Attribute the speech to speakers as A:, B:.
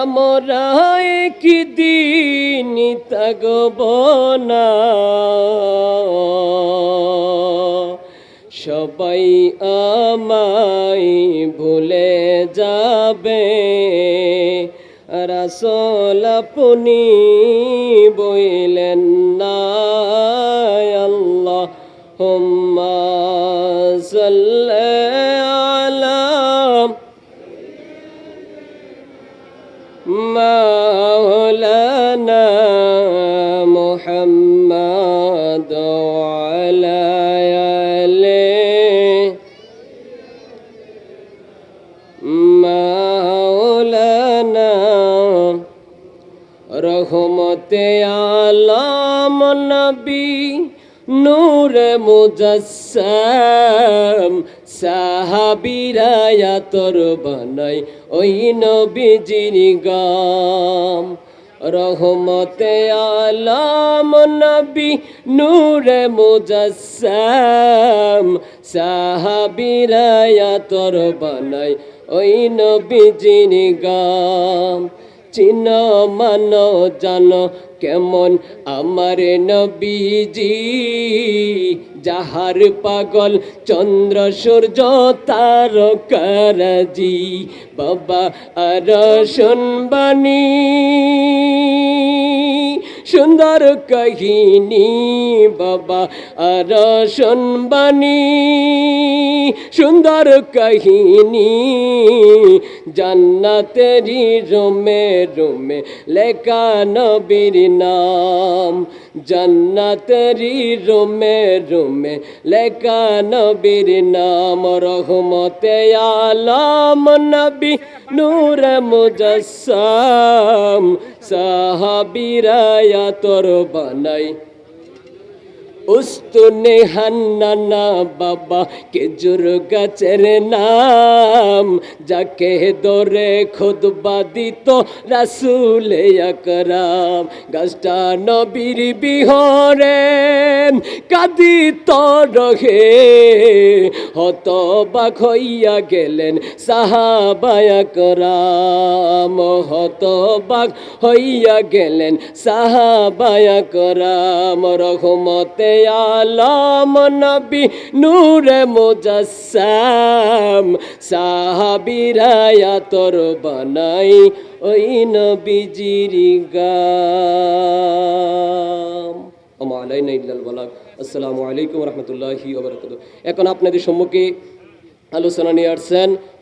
A: আমরা কি দিন থাকব না। সবাই আমায় ভুলে যাবে, রাসল আপনি বইলেন না আল্লাহ হুম্মা সাল্লি مولانا محمد وعلى آله مولانا رحمت عالم نبی নূর মুজাসসাম, সাহাবিরা তোর বানাই ওই নবীজির গাম। রহমতে আলাম নবী নূর মুজাসসাম, সাহাবিরা তোর বানাই ওই নবীজির গাম। চিন মান জানো, কেমন আমার নবীজি? যাহার পাগল চন্দ্র, সূর্য তারকারাজি বাবা আর শুনবানি সুন্দর কাহিনী, বাবা আর শুনবানি সুন্দর কাহিনী। জান্নাতেরি রোমে রোমে লেখা নবীর নাম। জান্নাতেরি রোমে রোমে লেখা নবীর নাম। রহমতে আলম নবী নূর মুজাসসাম। সাহাবিরা তোর বানাই উস্তুনে হান্নানা বাবা কেজুর গাছের নাম, যাকে দরে খুদবা দিত রাসুলে আকরাম। গাছটা নবীর বিহরে কাদিত রহে হত বাক হইয়া গেলেন সাহাবায়া করাম হত বাক হইয়া গেলেন সাহাবায়া করাম রহমতে আলম নবী নূরে মুজাসসাম সাহাবিরায়া তোর বানাই ওই নবীজির গাম। আসসালামু আলাইকুম রহমতুল্লাহি এখন আপনাদের সম্মুখে আলোচনা নিয়ে আসছেন